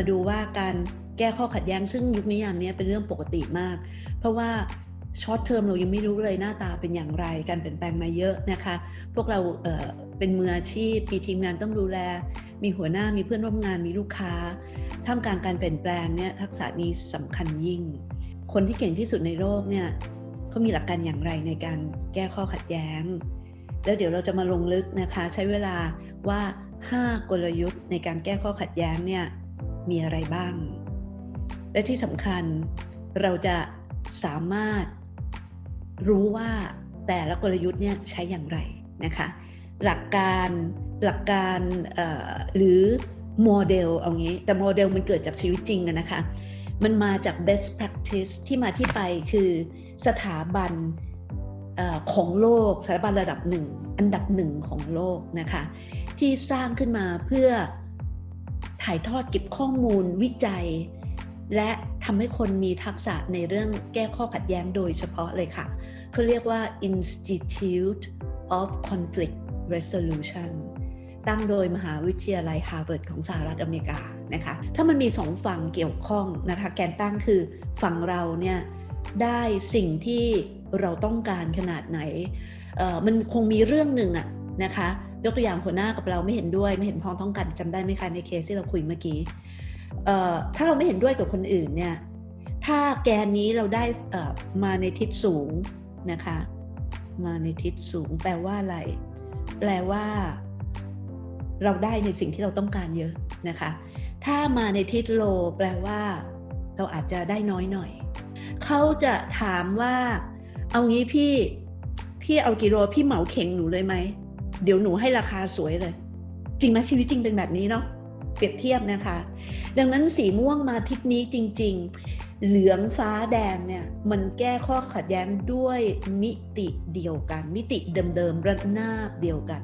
าดูว่าการแก้ข้อขัดแย้งซึ่งยุคนิยามนี้เป็นเรื่องปกติมาก เพราะว่าช็อตเทอมเรายังไม่รู้เลยหน้าตาเป็นอย่างไร การเปลี่ยนแปลงมาเยอะนะคะ พวกเราเเป็นมืออาชีพมีทีมงานต้องดูแล มีหัวหน้ามีเพื่อนร่วมงานมีลูกค้าท่ามกลางการเปลี่ยนแปลงเนี่ยทักษะนี้สำคัญยิ่ง คนที่เก่งที่สุดในโลกเนี่ยเขามีหลักการอย่างไรในการแก้ข้อขัดแย้ง แล้วเดี๋ยวเราจะมาลงลึกนะคะ ใช้เวลาว่า 5 กลยุทธ์ในการแก้ข้อขัดแย้งเนี่ย มีอะไรบ้าง และที่สำคัญเราจะสามารถรู้ว่าแต่ละกลยุทธ์เนี่ยใช้อย่างไรนะคะหลักการหลักการหรือโมเดลเอางี้แต่โมเดลมันเกิดจากชีวิตจริงนะคะ มันมาจาก best practice ที่มาที่ไปคือสถาบันอของโลกสถาบันระดับหนึ่ง อันดับหนึ่งของโลกนะคะ ที่สร้างขึ้นมาเพื่อ ถ่ายทอดเก็บข้อมูลวิจัย และทำให้คนมีทักษะในเรื่องแก้ข้อขัดแย้งโดยเฉพาะเลยค่ะเขาเรียกว่า Institute of Conflict Resolution ตั้งโดยมหาวิทยาลัยฮาร์วาร์ดของสหรัฐอเมริกานะคะถ้ามันมีสองฝั่งเกี่ยวข้องนะคะแกนตั้งคือฝั่งเราเนี่ยได้สิ่งที่เราต้องการขนาดไหนมันคงมีเรื่องหนึ่งอะนะคะ ยกตัวอย่างหัวหน้ากับเราไม่เห็นด้วยไม่เห็นพ้องต้องกันจำได้ไหมคะในเคสที่เราคุยเมื่อกี้ถ้าเราไม่เห็นด้วยกับคนอื่นเนี่ยถ้าแกนนี้เราได้มาในทิศสูงนะคะ มาในทิศสูง แปลว่าอะไร แปลว่า เราได้ในสิ่งที่เราต้องการเยอะนะคะ ถ้ามาในทิศโล แปลว่า เราอาจจะได้น้อยหน่อยเขาจะถามว่า เอางี้พี่ พี่เอากี่โลพี่เหมาเข่งหนูเลยไหม เดี๋ยวหนูให้ราคาสวยเลย จริงไหมชีวิตจริงเป็นแบบนี้เนาะเปรียบเทียบนะคะ ดังนั้นสีม่วงมาทิศนี้จริง ๆ เหลืองฟ้าแดงเนี่ยมันแก้ข้อขัดแย้งด้วยมิติเดียวกัน มิติเดิมๆระนาบเดียวกัน